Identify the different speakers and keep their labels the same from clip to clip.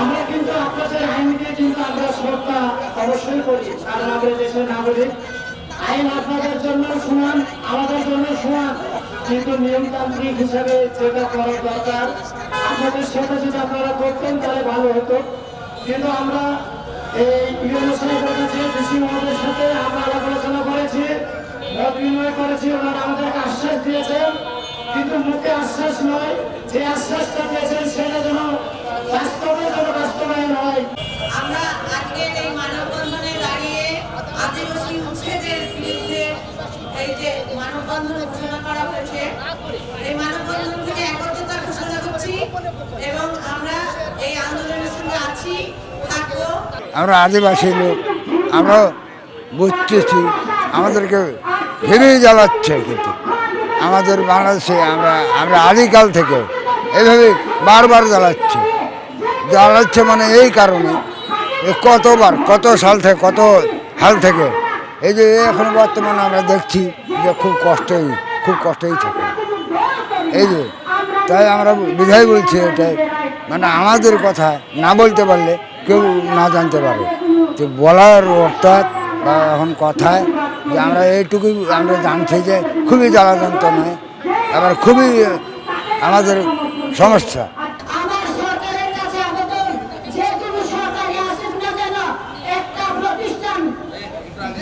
Speaker 1: আমরা কিন্তু আপনাদের আইনকে কিন্তু আমরা শ্রদ্ধা অবশ্যই করি। কারণ আমাদের দেশের নাগরিক, আইন আপনাদের জন্য সমান, আমাদের জন্য সমান। কিন্তু নিয়মতান্ত্রিক হিসাবে যেটা করার দরকার, আপনাদের সেটা যদি আপনারা করতেন তাহলে ভালো হতো। কিন্তু আমরা এই ইউনো সাহেবের কাছে কৃষি মহোদয়ের সাথে আমরা আলোচনা করেছি, মত বিনিময় করেছি, ওনারা আমাদেরকে আশ্বাস দিয়েছেন। কিন্তু মুখে আশ্বাস নয় যে আশ্বাসটা দিয়েছেন সেটা যেন বাস্তবে যেন বাস্তবায়ন হয়।
Speaker 2: আমরা আজকের এই মানববন্ধনে দাঁড়িয়ে আদিবাসী উচ্ছেদের বিরুদ্ধে এই যে মানববন্ধন ঘোষণা করা হয়েছে এই মানববন্ধন থেকে একত্রতা ঘোষণা করছি এবং আমরা এই আন্দোলনের সঙ্গে আছি থাকব।
Speaker 3: আমরা আদিবাসী লোক আমরা বুঝতেছি আমাদেরকে ভেবেই জ্বালাচ্ছে কিন্তু। আমাদের বাংলাদেশে আমরা আমরা আদিকাল থেকে এভাবে বারবার জ্বালাচ্ছে। জ্বালাচ্ছে মানে এই কারণে কতবার, কত সাল থেকে, কত হাল থেকে, এই যে এখন বর্তমানে আমরা দেখছি যে খুব কষ্টই খুব কষ্টই থাকে। এই যে, তাই আমরা বিধায় বলছি এটাই মানে আমাদের কথা না বলতে পারলে কেউ না জানতে পারে। যে বলার অর্থাৎ বা এখন কথায় যে আমরা এইটুকুই আমরা জানছি যে খুবই জ্বালা যন্ত্রণায় আবার খুবই আমাদের সমস্যা
Speaker 4: আমার সরকারের কাছে আবেদন যে কোনো সরকারি আসুক না কেন একটা প্রতিষ্ঠান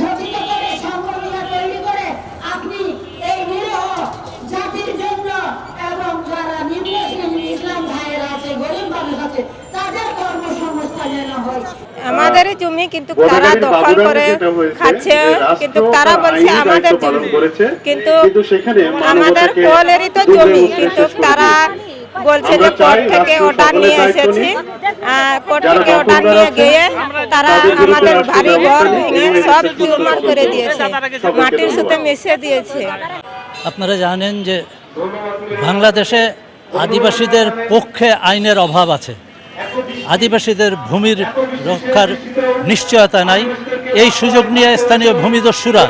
Speaker 4: গঠিত করে সংগঠন তৈরি করে আপনি এই নিরহ জাতির জন্য এবং যারা নিম্ন শ্রেণির ইসলাম ভাইয়েরা আছে গরিব মানুষ আছে তাদের কর্মসংস্থান যেন হয়
Speaker 5: আমাদেরই জমি কিন্তু তারা দখল করে খাচ্ছে কিন্তু তারা বলছে আমাদের জমি। কিন্তু আমাদের কলেরই তো জমি কিন্তু তারা বলছে যে কোর্ট থেকে অর্ডার নিয়ে এসেছি। কোর্ট থেকে অর্ডার নিয়ে গিয়ে তারা আমাদের ভারী ঘর ভেঙে সব চুরমার করে দিয়েছে। মাটির সাথে মিশে দিয়েছে।
Speaker 6: আপনারা জানেন যে বাংলাদেশে আদিবাসীদের পক্ষে আইনের অভাব আছে। আদিবাসীদের ভূমির রক্ষার নিশ্চয়তা নাই। এই সুযোগ নিয়ে স্থানীয় ভূমিদস্যুরা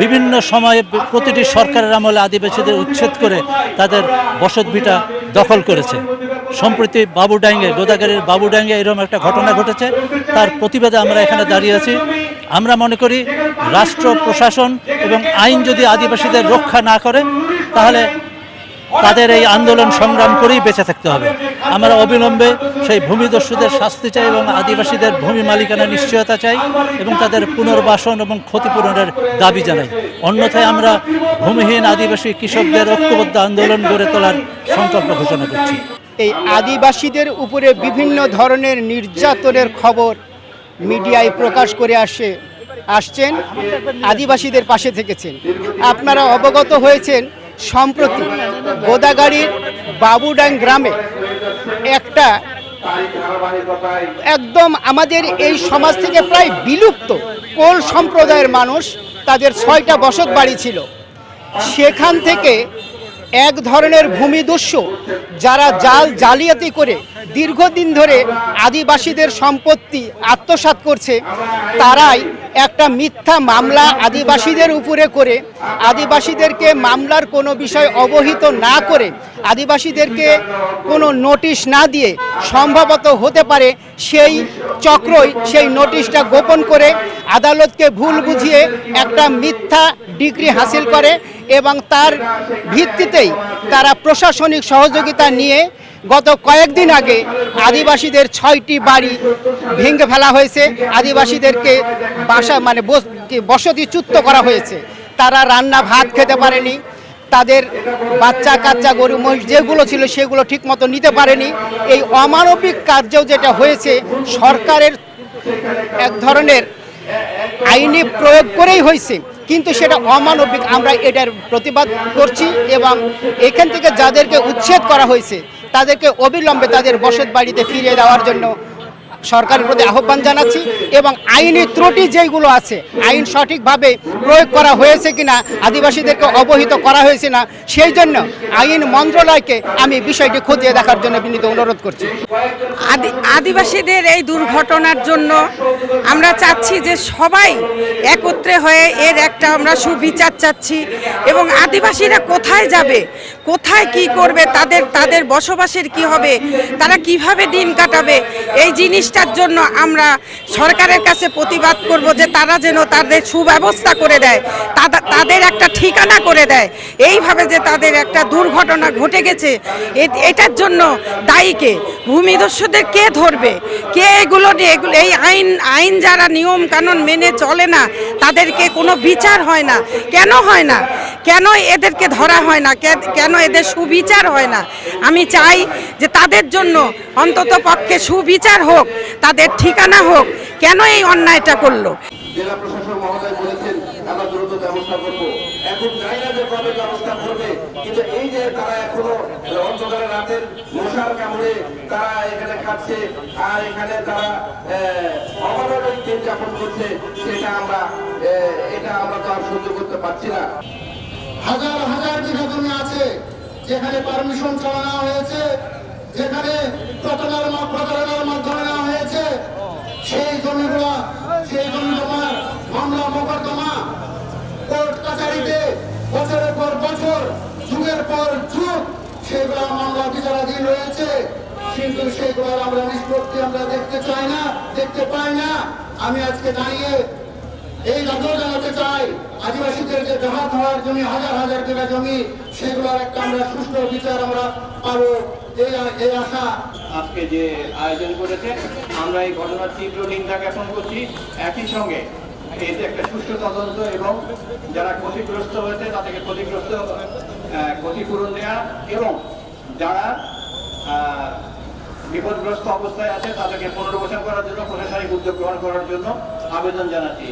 Speaker 6: বিভিন্ন সময়ে প্রতিটি সরকারের আমলে আদিবাসীদের উচ্ছেদ করে তাদের বসতভিটা দখল করেছে। সম্প্রতি বাবুডাঙ্গে গোদাগাড়ির বাবুডাঙ্গে এরকম একটা ঘটনা ঘটেছে। তার প্রতিবাদে আমরা এখানে দাঁড়িয়ে আছি। আমরা মনে করি, রাষ্ট্র, প্রশাসন এবং আইন যদি আদিবাসীদের রক্ষা না করে, তাহলে তাদের এই আন্দোলন সংগ্রাম করেই বেঁচে থাকতে হবে। আমরা অবিলম্বে সেই ভূমিদস্যুদের শাস্তি চাই এবং আদিবাসীদের ভূমি মালিকানা নিশ্চয়তা চাই এবং তাদের পুনর্বাসন এবং ক্ষতিপূরণের দাবি জানাই। অন্যথায় আমরা ভূমিহীন আদিবাসী কৃষকদের ঐক্যবদ্ধ আন্দোলন গড়ে তোলার সংকল্প ঘোষণা করছি।
Speaker 7: এই আদিবাসীদের উপরে বিভিন্ন ধরনের নির্যাতনের খবর মিডিয়ায় প্রকাশ করে আসে, আসছেন, আদিবাসীদের পাশে থেকেছেন। আপনারা অবগত হয়েছেন সম্প্রতি গোদাগাড়ির বাবুডাং গ্রামে একটা একদম আমাদের এই সমাজ থেকে প্রায় বিলুপ্ত কোল সম্প্রদায়ের মানুষ তাদের ছয়টা বসত বাড়ি ছিল। সেখান থেকে এক ধরনের ভূমিদস্যু যারা জাল জালিয়াতি করে দীর্ঘদিন ধরে আদিবাসীদের সম্পত্তি আত্মসাৎ করছে, তারাই একটা মিথ্যা মামলা আদিবাসীদের উপরে করে, আদিবাসীদেরকে মামলার কোনো বিষয় অবহিত না করে, আদিবাসীদেরকে কোনো নোটিশ না দিয়ে সম্ভবত হতে পারে সেই চক্রই সেই নোটিশটা গোপন করে আদালতকে ভুল বুঝিয়ে একটা মিথ্যা ডিগ্রি হাসিল করে এবং তার ভিত্তিতেই তারা প্রশাসনিক সহযোগিতা নিয়ে গত কয়েকদিন আগে আদিবাসীদের ছয়টি বাড়ি ভেঙে ফেলা হয়েছে। আদিবাসীদেরকে বাসা মানে বসতিচ্যুত করা হয়েছে। তারা রান্না ভাত খেতে পারেনি। তাদের বাচ্চা, কাচ্চা, গরু, মহিষ যেগুলো ছিল সেগুলো ঠিকমতো নিতে পারেনি। এই অমানবিক কার্যও যেটা হয়েছে, সরকারের এক ধরনের আইনি প্রয়োগ করেই হয়েছে। কিন্তু সেটা অমানবিক। আমরা এটার প্রতিবাদ করছি এবং এখান থেকে যাদেরকে উচ্ছেদ করা হয়েছে তাদেরকে অবিলম্বে তাদের বসত বাড়িতে ফিরিয়ে দেওয়ার জন্য সরকারের প্রতি আহ্বান জানাচ্ছি এবং আইনি ত্রুটি যেগুলো আছে, আইন সঠিকভাবে প্রয়োগ করা হয়েছে কিনা, আদিবাসীদেরকে অবহিত করা হয়েছে না, সেই জন্য আইন মন্ত্রণালয়কে আমি বিষয়টি খতিয়ে দেখার জন্য বিনীত অনুরোধ করছি।
Speaker 5: আদি, আদিবাসীদের এই দুর্ঘটনার জন্য আমরা চাচ্ছি যে সবাই একত্রে হয়ে এর একটা আমরা সুবিচার চাচ্ছি এবং আদিবাসীরা কোথায় যাবে, কোথায় কি করবে, তাদের তাদের বসবাসের কি হবে, তারা কীভাবে দিন কাটাবে, এই জিনিসটার জন্য আমরা সরকারের কাছে প্রতিবাদ করব যে তারা যেন তাদের সুব্যবস্থা করে দেয়, তাদা- তাদের একটা ঠিকানা করে দেয়। এইভাবে যে তাদের একটা দুর্ঘটনা ঘটে গেছে এটার জন্য দায়ীকে ভূমিদস্যুদের কে ধরবে? কে এগুলো এগুলো, এই আইন আইন যারা নিয়ম কানুন মেনে চলে না, তাদেরকে কোনো বিচার হয় না। কেন হয় না? কেন এদেরকে ধরা হয় না? কেন এদের সুবিচার হয় না? আমি চাই যে তাদের জন্য অন্তত পক্ষে সুবিচার হোক, তাদের ঠিকানা হোক, কেন এই অন্যায়টা করল?
Speaker 8: সেটা আমরা এটা আমরা তো আর সহ্য করতে পারছি না।
Speaker 1: হাজার হাজার বিঘা জমি আছে, যেখানে পারমিশন চাওয়া নেওয়া হয়েছে, যেখানে প্রতারণার প্রতারণার মাধ্যমে নেওয়া হয়েছে। সেই জমিগুলো, সেই জমি মামলা মোকদ্দমা কোর্ট কাছারিতে বছরের পর বছর, যুগের পর যুগ সেগুলো মামলা বিচারাধীন রয়েছে। কিন্তু সেগুলোর আমরা নিষ্পত্তি আমরা দেখতে চাই না, দেখতে পাই না। আমি আজকে দাঁড়িয়ে এই দাবিও জানাতে চাই। আদিবাসীদের যে জাহাজ হওয়ার জমি, হাজার হাজার টাকা জমি, সেগুলোর একটা আমরা সুষ্ঠু বিচার আমরা পাবো। এই আশা।
Speaker 9: আজকে যে আয়োজন করেছে, আমরা এই ঘটনার তীব্র নিন্দা জ্ঞাপন করছি। একই সঙ্গে এতে একটা সুষ্ঠু তদন্ত এবং যারা ক্ষতিগ্রস্ত হয়েছে, তাদেরকে ক্ষতিগ্রস্ত ক্ষতিপূরণ দেওয়া এবং যারা বিপদগ্রস্ত অবস্থায় আছে, তাদেরকে পুনর্বাসন করার জন্য প্রশাসনিক উদ্যোগ গ্রহণ করার জন্য আবেদন জানাচ্ছি।